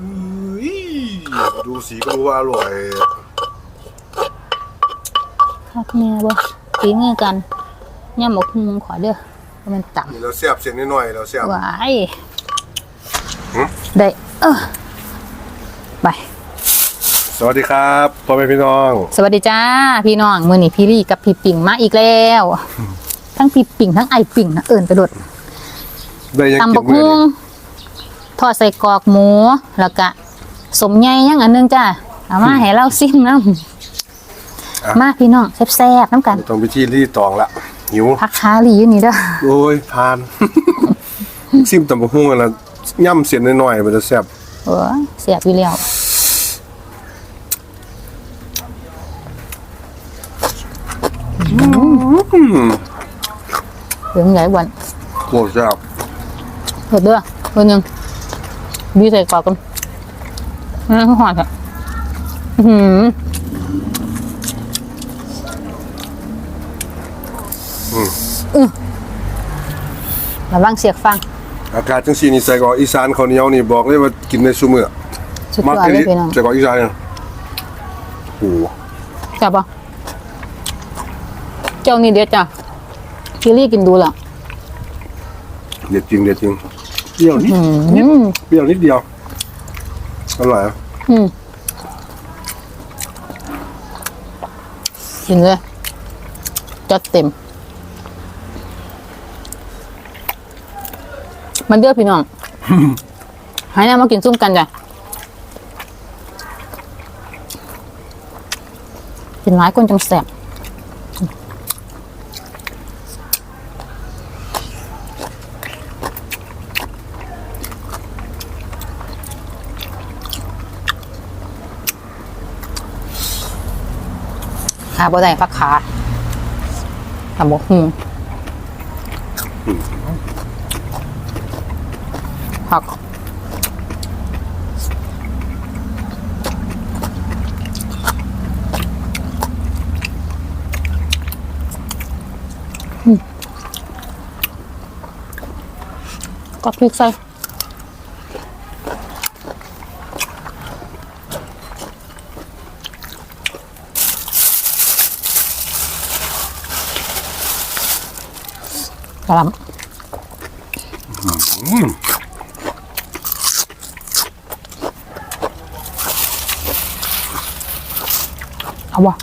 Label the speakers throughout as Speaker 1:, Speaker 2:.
Speaker 1: อุ้ยดูสีก็รู้ว่าอร่อย
Speaker 2: คักแม่บ่ฝีมือกันย่ำหมกฮุงขอเด้อบ่แมันต่
Speaker 1: นี่เราเสียบเส้นนิดหน่อยเราเสียบำ
Speaker 2: หวาย
Speaker 1: หืม
Speaker 2: ได้เออไป
Speaker 1: สวัสดีครับพ่อแม่พี่น้อง
Speaker 2: สวัสดีจ้าพี่น้องมื้อนี้พี่ลี่กับพี่ปิ่งมาอีกแล้ว ทั้งพี่ปิ่งทั้งไอปิ่งนะเอิญไปโดด
Speaker 1: ได้ยัง
Speaker 2: ตำ
Speaker 1: กิ
Speaker 2: บั
Speaker 1: น
Speaker 2: ก
Speaker 1: มื้อ
Speaker 2: ฮุง
Speaker 1: นี้
Speaker 2: ทอดใส่กรอกหมูแล้วก็สมใหญ่ยังอันหนึงจ้าเอามาให้เราซิมน้ำมาพี่น้องแซ่บๆน้ำกัน
Speaker 1: ต้องไปที่รีดตองละหิว
Speaker 2: พักค้าลีอยู่นี่เด้อ
Speaker 1: โอ้ยพานซิมตำบักหุ่งกันละย่ำเส้นนิดหน่อยมันจะแซ่บ
Speaker 2: เออเสียบอยู่แล้ว
Speaker 1: อืม
Speaker 2: เหลืองใหญ่วัน
Speaker 1: โคตรแซ่บ
Speaker 2: เปิดเด้อเปิดยัง บีใส่กรอกกันนั่นคือหอดอะอื้อหือ
Speaker 1: อืม
Speaker 2: ระวังเสียกฟัง
Speaker 1: อากาศจังซี่นี่ใส่กรอกอีสานข้าวเหนียวนี่บอกเลยว่ากินในซุมื้อ
Speaker 2: สุด
Speaker 1: มัก
Speaker 2: ยอด
Speaker 1: อี
Speaker 2: เล
Speaker 1: หลี
Speaker 2: ยพี่น้อง
Speaker 1: ใส่กรอกอีสานเนี่ยโอ้โห
Speaker 2: จับปะเจ้านี่เด็ดจ้ะคิรี่กินดูละ
Speaker 1: เด็ดจริงเด็ดจริงเป รี้ยวนิด
Speaker 2: อืม
Speaker 1: เปรี้ยวนิดเดียว อร่อยอะ
Speaker 2: อืมกินเลยจัดเต็ม มันเด้อพี่น้องหายหน้ามากินซุ่มกันจ้ะกินหลายคนจังแสบ ขาบ่ได้พักขาทำบกฮูผักก็พริกใส่ กระหลำเอาวะ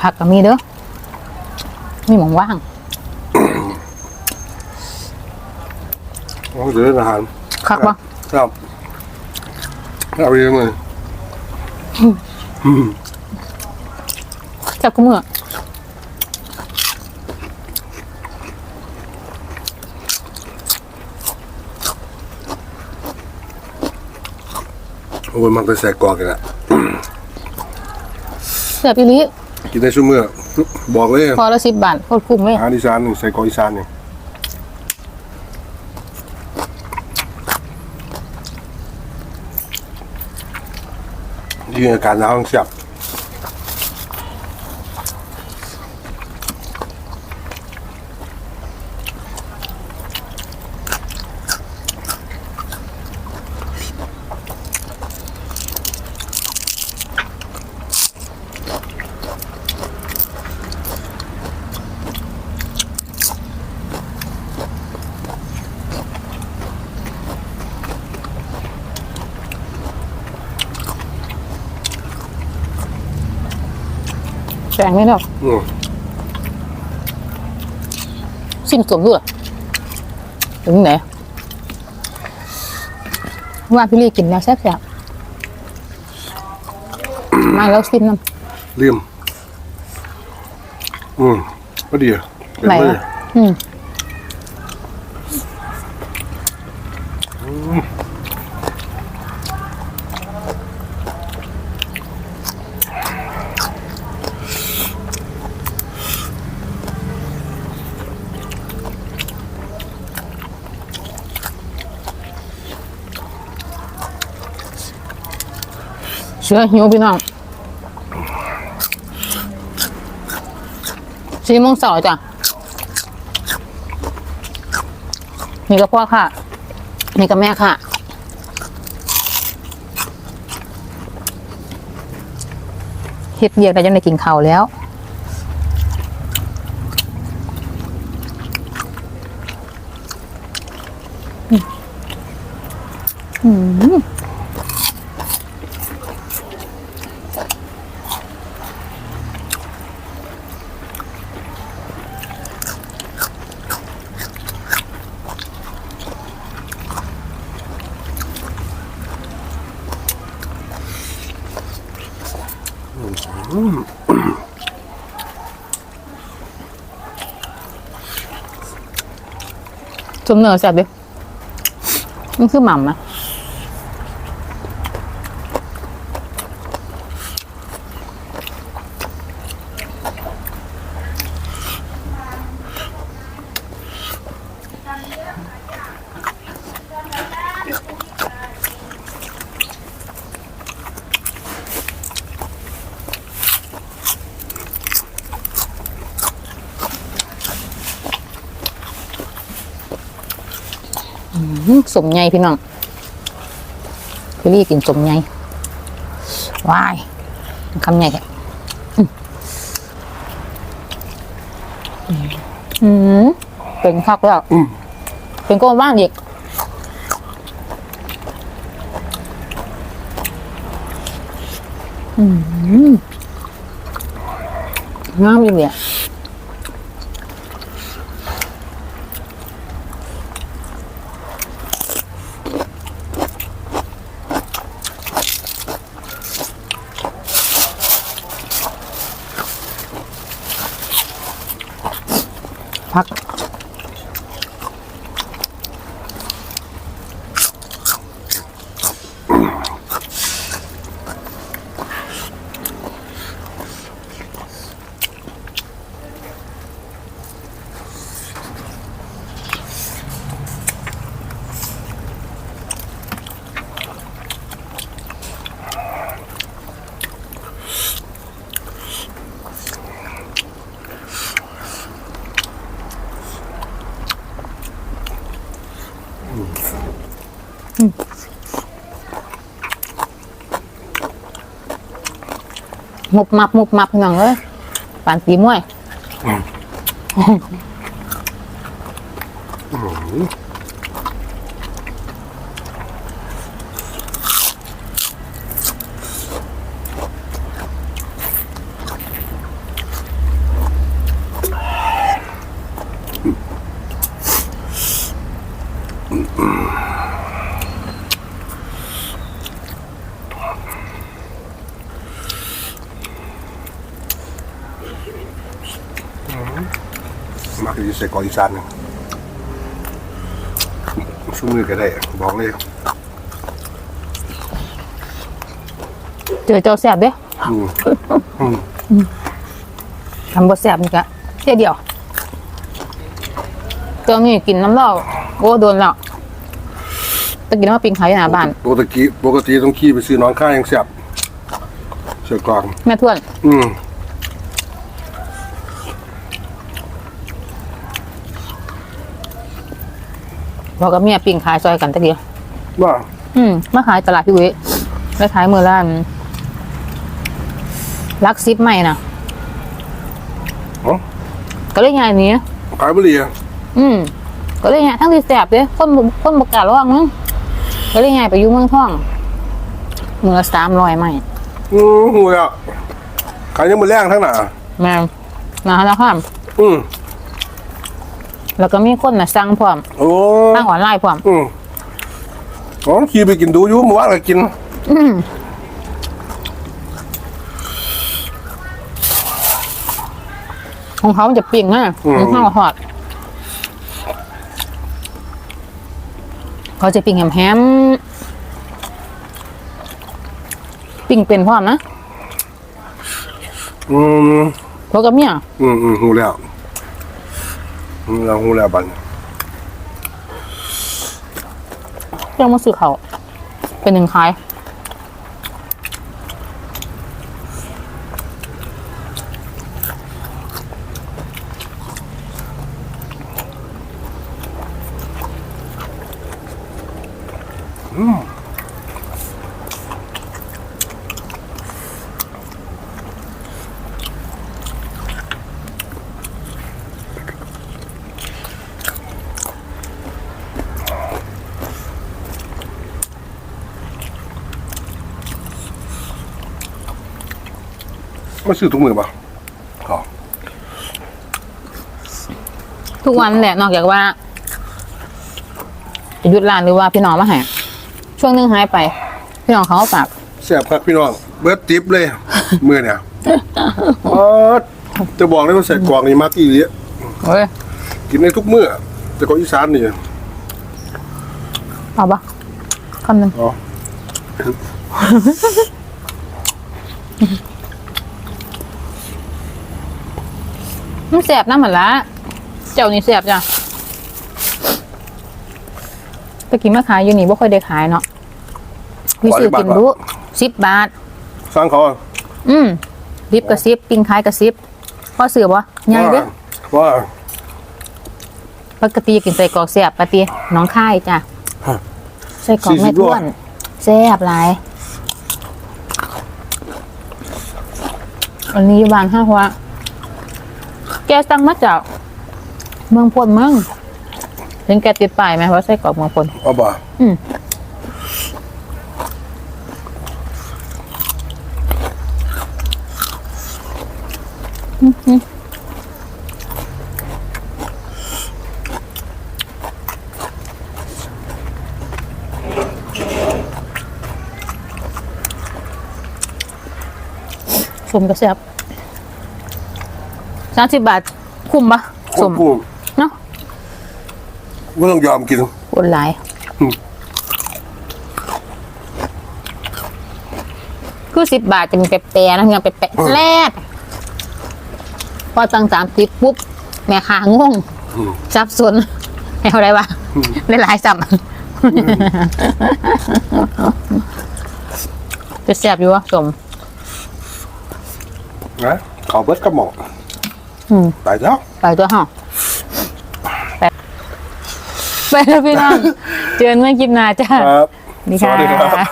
Speaker 2: ผักก็มีเด้อ มีหมองว่าง
Speaker 1: ต้องเจออาหาร
Speaker 2: คักปะ
Speaker 1: ครับเอาไปเลย
Speaker 2: จับกูมือ
Speaker 1: โอ้ยมันก็ใส่กรอกกันละ
Speaker 2: เสียบอีหลิ
Speaker 1: กินได้ซุมื้อบอกเลย
Speaker 2: พอละสิบบาทโคตรคุ้มเลย
Speaker 1: อาหารอีสานนี่ใส่กรอกอีสานนี่ ยืนอาการหนาวต้องเสียบ
Speaker 2: แสงนี่เนาะ
Speaker 1: อืม
Speaker 2: สิ้นสมด้วยถึงไหนว่าพี่ลี่กินแล้วแซ่บๆมาแล้วสิ้นน้
Speaker 1: ลืมอืมพอดีอะำ
Speaker 2: ไหนอะอืม เสือหิวพี่น้องสี่โงสอจ้ะนี่ก็พ่อค่ะ นี่ก็แม่ค่ะเฮ็ดเยียกได้ยังได้กินข้าวแล้ว สมเนื้อแซ่บดิมันคือหม่ำนะ สมใหญ่พี่น้องพี่ลี่กินสมใหญ่ว้ายคำใหญ่แค่อืมเป็นคักแล้ว
Speaker 1: อืม
Speaker 2: เป็นก้นบ้านอีกอืมงามอีกเนี่ย มุบมับมุบมับพี่น้องเอ้ยปานปีมวย
Speaker 1: มั ใส่กออีสานเนี่ยชุ่มมือก็ได้ บอกเลย
Speaker 2: เจอเจ้าแสบเด้
Speaker 1: อืม
Speaker 2: ทำบ่แสบนี่กะเที่ยเดียวตัวนี้กินน้ำเหล้าโอ้โดนแล้วตะกินน้ำปิงขายอยู่หน้าบ้าน
Speaker 1: ปกติปกติต้องขี่ไปซื้อน้องข้ายังแซ่บเสือกลาง
Speaker 2: แม่ทวน
Speaker 1: อืม
Speaker 2: บอกกับเมียปิงขายซอยกันตะเดียว
Speaker 1: ว่า
Speaker 2: อืมมาขายตลาดพี่เว้ยไปขายมือละอันลักซิปใหม่น่ะ
Speaker 1: เอ๋อ
Speaker 2: ก็เลยไงายหนี้
Speaker 1: ขายบุหรี่อะ
Speaker 2: อืมก็เลยไงายทั้งที่แสบเด้คนบ่คนบกล้าระวังมึงก็เลยไงายไปอยู่เมืองท่องมือละสามร้อยใหม่
Speaker 1: อืมหูยอะขายยังมือแรงทั้งหนา
Speaker 2: แม่นะแล้วค่ะ
Speaker 1: อืม
Speaker 2: แล้วก็มีคนน่ะสั่งพร้อม
Speaker 1: โอ้
Speaker 2: สั่งออนไลน์พร้อม
Speaker 1: อืมอ๋อขี่ไปกินดูอยู่เมื่อวานก็กิน
Speaker 2: อืมของเขามันจะปิ้งนะมันข้าวหอดเขาจะปิ้งแฮมๆปิ้งเป็นพร้อมนะ
Speaker 1: อืม
Speaker 2: เพราะกับเมีย
Speaker 1: อืมอืมหูแล้ว หูแล้วหูแล้วบัน
Speaker 2: เรื่องมันสื่อเขาเป็นหนึ่งคล้าย
Speaker 1: ไม่ซื้อถุงมือป่ะอ๋อ
Speaker 2: ทุกวันแหละนอกจากว่าจะหยุดร้านหรือว่าพี่น้องมาให้ช่วงหนึงหายไป พี่น้องเขาก็ฝาก
Speaker 1: แซ่บครับพี่น้อง เบิร์ดติ๊บเลย มือเนี่ยอ๋อจะบอกเลยว่าใส่กรอกนี่มากอีหลี
Speaker 2: เฮ้ย
Speaker 1: กินในทุกมื้อแต่ของอีสานนี่
Speaker 2: เอาปะคำหนึ่ง
Speaker 1: อ๋อ
Speaker 2: มันแสบน้ำเหมือนละเจ้านี่แสบจ้ะตะกี้มาขายอยู่นี่บ่ค่อยได้ขายเนาะวิซื้อกินรู้สิบบาท
Speaker 1: สร้างเขาอะ
Speaker 2: อืมดิบกระซิบปิ้งขายกระซิบพ่อเสือบ่ใหญ่เด้อ
Speaker 1: ว่า
Speaker 2: ปกติกินใส่กรอกแสบปกติน้องค่ายจ้ะ
Speaker 1: ฮะ
Speaker 2: ใส่กรอกแม่
Speaker 1: 40
Speaker 2: ท้วนแซ่บหลายอันนี้อยู่บ้านห้าหัว แกสั่งมาจาก เมืองพลเมืองเห็นแกติดป้ายไหมว่าใส่กรอกเมืองพล
Speaker 1: เอาบ่า
Speaker 2: อืมสมกระแซบ สามสิบบาทคุ้มปะสม
Speaker 1: กู
Speaker 2: เนาะ
Speaker 1: ไม่ต้องยอมกิน
Speaker 2: อดหลาย
Speaker 1: อืม
Speaker 2: คือสิบบาทจะมีแปรๆนะเงี้ยแปรๆแรกพอตังสามสิบปุ๊บ แม่ค้างงสับสนแม่อะไรวะได้หลายสับจะแซ่บอยู่วะสม
Speaker 1: นะขอเบิร์ดกระหม่อม
Speaker 2: อืม
Speaker 1: ไปแล้ว
Speaker 2: ไปตัวห่อไปไปแล้วพี่น้อง เจอกันเมื่อคลิปหน้าจ้า
Speaker 1: ครับ
Speaker 2: ดี
Speaker 1: ส
Speaker 2: ค่ะ
Speaker 1: วัสดีครับ